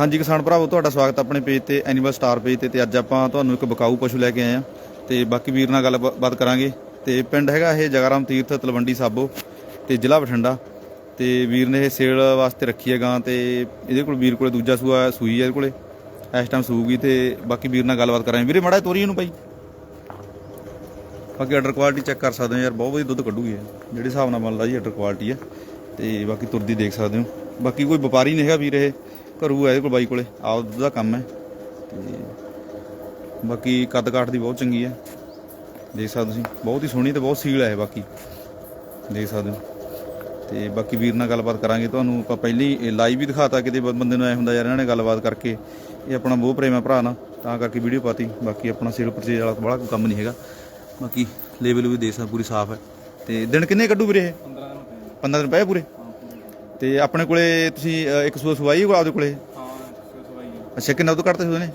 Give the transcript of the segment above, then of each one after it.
ਹਾਂਜੀ, ਕਿਸਾਨ ਭਰਾਵੋ, ਤੁਹਾਡਾ ਸਵਾਗਤ ਹੈ ਆਪਣੇ ਪੇਜ ਤੇ ਐਨੀਮਲ ਸਟਾਰ ਪੇਜ ਤੇ ਤੇ ਅੱਜ ਆਪਾਂ ਤੁਹਾਨੂੰ ਇੱਕ ਬਕਾਊ ਪਸ਼ੂ ਲੈ ਕੇ ਆਏ ਆ ਤੇ ਬਾਕੀ ਵੀਰ ਨਾਲ ਗੱਲਬਾਤ ਕਰਾਂਗੇ। ਤੇ ਪਿੰਡ ਹੈਗਾ ਇਹ ਜਗਾਰਾਮ ਤੀਰਥ, ਤਲਵੰਡੀ ਸਾਬੋ, ਤੇ ਜ਼ਿਲ੍ਹਾ ਬਠਿੰਡਾ। ਤੇ ਵੀਰ ਨੇ ਇਹ ਸੇਲ ਵਾਸਤੇ ਰੱਖੀ ਹੈ ਗਾਂ, ਤੇ ਇਹਦੇ ਕੋਲ ਵੀਰ ਕੋਲੇ ਦੂਜਾ ਸੂਆ ਸੂਈ ਹੈ ਇਹਦੇ ਕੋਲੇ। ਇਸ ਟਾਈਮ ਸੂਗੀ ਤੇ ਬਾਕੀ ਵੀਰ ਨਾਲ ਗੱਲਬਾਤ ਕਰਾਂਗੇ। ਵੀਰੇ, ਮਾੜਾ ਜਿਹਾ ਤੋਰੀ ਇਹਨੂੰ ਭਾਈ ਬਾਕੀ ਆਰਡਰ ਕੁਆਲਿਟੀ ਚੈੱਕ ਕਰ ਸਕਦੇ ਹੋ ਯਾਰ, ਬਹੁਤ ਵਧੀਆ ਦੁੱਧ ਕੱਢੂਗੀ ਜਿਹੜੇ ਹਿਸਾਬ ਨਾਲ ਮੰਨ ਲਾ ਜੀ ਆਰਡਰ ਕੁਆਲਿਟੀ ਹੈ। ਤੇ ਬਾਕੀ ਤੁਰਦੀ ਦੇਖ ਸਕਦੇ ਹੋ। ਬਾਕੀ ਕੋਈ ਵਪਾਰੀ ਨਹੀਂ ਹੈਗਾ ਵੀਰ ਇਹ। ਘਰੂ ਹੈ ਇਹਦੇ ਕੋਲ ਬਾਈ ਕੋਲੇ। ਆਪ ਦੁੱਧ ਦਾ ਕੰਮ ਹੈ। ਤੇ ਬਾਕੀ ਕੱਦ ਕਾਠ ਦੀ ਬਹੁਤ ਚੰਗੀ ਹੈ। ਦੇਖ ਸਕਦੇ ਤੁਸੀਂ, ਬਹੁਤ ਹੀ ਸੋਹਣੀ ਤੇ ਬਹੁਤ ਸੀਲ ਹੈ ਬਾਕੀ। ਦੇਖ ਸਕਦੇ ਹੋ। ਤੇ ਬਾਕੀ ਵੀਰ ਨਾਲ ਗੱਲਬਾਤ ਕਰਾਂਗੇ। ਤੁਹਾਨੂੰ ਆਪਾਂ ਪਹਿਲੀ ਲਾਈਵ ਵੀ ਦਿਖਾਤਾ, ਕਿਤੇ ਬੰਦੇ ਨੂੰ ਐ ਹੁੰਦਾ ਯਾਰ ਇਹਨਾਂ ਨੇ ਗੱਲਬਾਤ ਕਰਕੇ। ਇਹ ਆਪਣਾ ਬਹੁਤ ਪ੍ਰੇਮ ਹੈ ਭਰਾ ਨਾ ਤਾਂ ਕਰਕੇ ਵੀਡੀਓ ਪਾਤੀ। ਬਾਕੀ ਆਪਣਾ ਸੇਲ ਪਰਚੇਜ ਵਾਲਾ ਬੜਾ ਕੋਈ ਕੰਮ ਨਹੀਂ ਹੈਗਾ। ਬਾਕੀ ਲੇਬਲ ਵੀ ਦੇਖ ਸਕਦੇ ਪੂਰੀ ਸਾਫ਼ ਹੈ। ਤੇ ਦਿਨ ਕਿੰਨੇ ਕੱਢੂ ਵੀਰੇ ਇਹ? 15 ਦਿਨ ਪਏ। ਪੂਰੇ? ਤੇ ਆਪਣੇ ਕੋਲੇ ਤੁਸੀਂ ਅ, ਇੱਕ ਸੂਆ ਸਵਾਈ ਕੋਲ ਆਪਦੇ ਕੋਲੇ? ਅੱਛਾ ਕਿੰਨਾ ਦੁੱਧ ਕੱਢਦੇ ਸੀ ਉਹਨੇ?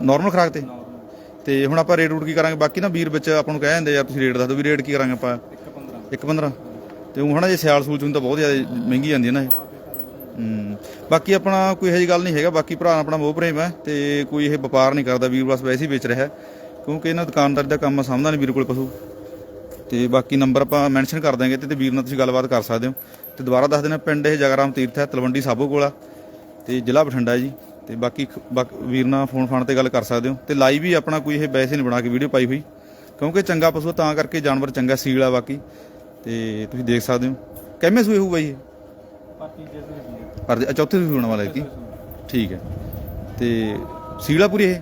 ਨਾਰਮਲ ਖਰਾਕ ਤੇ? ਤੇ ਹੁਣ ਆਪਾਂ ਰੇਟ ਰੂਟ ਕੀ ਕਰਾਂਗੇ? ਬਾਕੀ ਨਾ ਵੀਰ ਵਿੱਚ ਆਪਾਂ ਨੂੰ ਕਹਿ ਜਾਂਦੇ ਯਾਰ ਤੁਸੀਂ ਰੇਟ ਦੱਸ ਦਿਓ ਵੀ ਰੇਟ ਕੀ ਕਰਾਂਗੇ ਆਪਾਂ? 1.15 ਤੇ ਉਹ ਹਨਾ ਜੇ ਸਿਆਲ ਸੂਲ ਚੁੰ ਤਾਂ ਬਹੁਤ ਜ਼ਿਆਦਾ ਮਹਿੰਗੀ ਜਾਂਦੀ ਹੈ ਨਾ ਇਹ। ਹੂੰ ਬਾਕੀ ਆਪਣਾ ਕੋਈ ਇਹੋ ਜਿਹੀ ਗੱਲ ਨਹੀਂ ਹੈਗਾ ਬਾਕੀ ਭਰਾ ਆਪਣਾ ਮੋਹ ਪ੍ਰੇਮ ਹੈ ਤੇ ਕੋਈ ਇਹ ਵਪਾਰ ਨਹੀਂ ਕਰਦਾ ਵੀਰ ਬਸ ਵੈਸੇ ਹੀ ਵੇਚ ਰਿਹਾ ਹੈ। ਕਿਉਂਕਿ ਇਹਨਾਂ ਦੁਕਾਨਦਾਰੀ ਦਾ ਕੰਮ ਸਮਝਦਾ ਨਹੀਂ ਵੀਰ ਕੋਲ ਪਸ਼ੂ। ਤੇ ਬਾਕੀ ਨੰਬਰ ਆਪਾਂ ਮੈਂਸ਼ਨ ਕਰ ਦਾਂਗੇ ਤੇ ਵੀਰ ਨਾਲ ਤੁਸੀਂ ਗੱਲਬਾਤ ਕਰ ਸਕਦੇ ਹੋ। ਤੇ ਦੁਬਾਰਾ ਦੱਸ ਦੇਣਾ ਪਿੰਡ ਇਹ ਜਗਰਾਮ ਤੀਰਥ ਹੈ ਤਲਵੰਡੀ ਸਾਬੋ ਕੋਲ ਤੇ ਜ਼ਿਲ੍ਹਾ ਬਠਿੰਡਾ ਹੈ ਜੀ। ਤੇ ਬਾਕੀ ਵੀਰ ਨਾਲ ਫੋਨ ਫਾਨ ਤੇ ਗੱਲ ਕਰ ਸਕਦੇ ਹੋ। ਤੇ ਲਾਈਵ ਵੀ ਆਪਣਾ ਕੋਈ ਇਹ ਵੈਸੇ ਨਹੀਂ ਬਣਾ ਕੇ ਵੀਡੀਓ ਪਾਈ ਹੋਈ। ਕਿਉਂਕਿ ਚੰਗਾ ਪਸ਼ੂ ਤਾਂ ਕਰਕੇ ਜਾਨਵਰ ਚੰਗਾ ਸੀਲ ਆ ਬਾਕੀ। ਤੇ ਤੁਸੀਂ ਦੇਖ ਸਕਦੇ ਹੋ। ਕਿੰਨੇ ਸੂਏ ਹੋਊਗਾ ਜੀ ਇਹ? ਪਰ ਚੌਥੇ ਸੂਏ ਹੋਣ ਵਾਲਾ ਹੈ ਕੀ? ਠੀਕ ਹੈ। ਤੇ ਸੀਲਾ ਪੂਰੀ ਇਹ?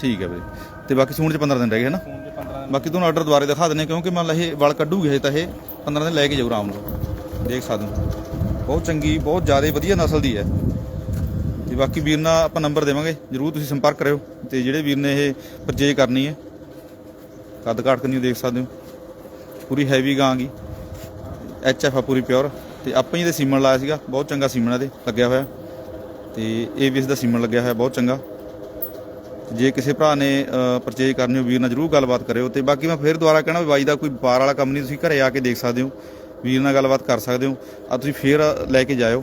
ਠੀਕ ਹੈ ਬਈ ਤੇ ਬਾਕੀ ਸੂਣ ਚ 15 ਦਿਨ ਰਹਿ ਗਏ ਹਨਾ ਬਾਕੀ ਤੁਹਾਨੂੰ ਆਰਡਰ ਦੁਬਾਰੇ ਦਿਖਾ ਦਿੰਨੇ ਕਿਉਂਕਿ ਮੰਨ ਲਾ ਇਹ ਵਲ ਕੱਢੂਗੀ ਇਹ ਤਾਂ ਇਹ 15 ਦਿਨ ਲੈ ਕੇ ਜਾਊ ਆਰਾਮ ਨਾਲ। ਦੇਖ ਸਕਦੇ ਹੋ। ਬਹੁਤ ਚੰਗੀ, ਬਹੁਤ ਜ਼ਿਆਦਾ ਵਧੀਆ ਨਸਲ ਦੀ ਹੈ। ਤੇ ਬਾਕੀ ਵੀਰ ਨਾਲ ਆਪਾਂ ਨੰਬਰ ਦੇਵਾਂਗੇ, ਜਰੂਰ ਤੁਸੀਂ ਸੰਪਰਕ ਕਰਿਓ ਤੇ ਜਿਹੜੇ ਵੀਰ ਨੇ ਇਹ ਪਰਚੇਜ ਕਰਨੀ ਹੈ ਕੱਦ ਕਾਠ ਕੰਨੀ ਦੇਖ ਸਕਦੇ ਹੋ। ਪੂਰੀ ਹੈਵੀ ਗਾਂਗੀ ਐਚ ਐਫ ਆ ਪੂਰੀ ਪਿਓਰ ਤੇ ਆਪਾਂ ਹੀ ਇਹਦੇ ਸੀਮਨ ਲਾਇਆ ਸੀਗਾ, ਬਹੁਤ ਚੰਗਾ ਸੀਮਨ ਇਹਦੇ, ਲੱਗਿਆ ਹੋਇਆ। ਤੇ ਏਬੀਐਸ ਦਾ ਸੀਮਨ ਲੱਗਿਆ ਹੋਇਆ, ਬਹੁਤ ਚੰਗਾ। ਜੇ ਕਿਸੇ ਭਰਾ ਨੇ ਪਰਚੇਜ ਕਰਨੀ ਹੋ ਵੀਰ ਨਾਲ ਜਰੂਰ ਗੱਲਬਾਤ ਕਰਿਓ ਤੇ ਬਾਕੀ ਮੈਂ ਫੇਰ ਦੁਬਾਰਾ ਕਹਿਣਾ ਵੀ ਬਾਈ ਦਾ ਕੋਈ ਵਪਾਰ ਵਾਲਾ ਕੰਮ ਨਹੀਂ, ਤੁਸੀਂ ਘਰੇ ਆ ਕੇ ਦੇਖ ਸਕਦੇ ਹੋ। ਵੀਰ ਨਾਲ ਗੱਲਬਾਤ ਕਰ ਸਕਦੇ ਹੋ। ਆ ਤੁਸੀਂ ਫੇਰ ਲੈ ਕੇ ਜਾਇਓ।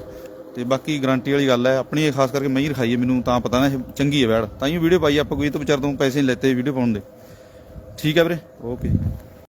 ਤੇ ਬਾਕੀ ਗਾਰੰਟੀ ਵਾਲੀ ਗੱਲ ਹੈ, ਆਪਣੀ ਇਹ ਖਾਸ ਕਰਕੇ ਮੈਂ ਹੀ ਰਖਾਈ ਹੈ ਮੈਨੂੰ ਤਾਂ ਪਤਾ ਨਾ ਇਹ ਚੰਗੀ ਹੈ ਵੈੜ। ਤਾਂ ਹੀ ਵੀਡੀਓ ਪਾਈ ਆਪਾਂ ਕੋਈ ਤਾਂ ਵਿਚਾਰ ਤੋਂ ਪੈਸੇ ਨਹੀਂ ਲੈਤੇ ਵੀਡੀਓ ਪਾਉਣ ਦੇ। ਠੀਕ ਹੈ ਵੀਰੇ, ਓਕੇ। ਜੀ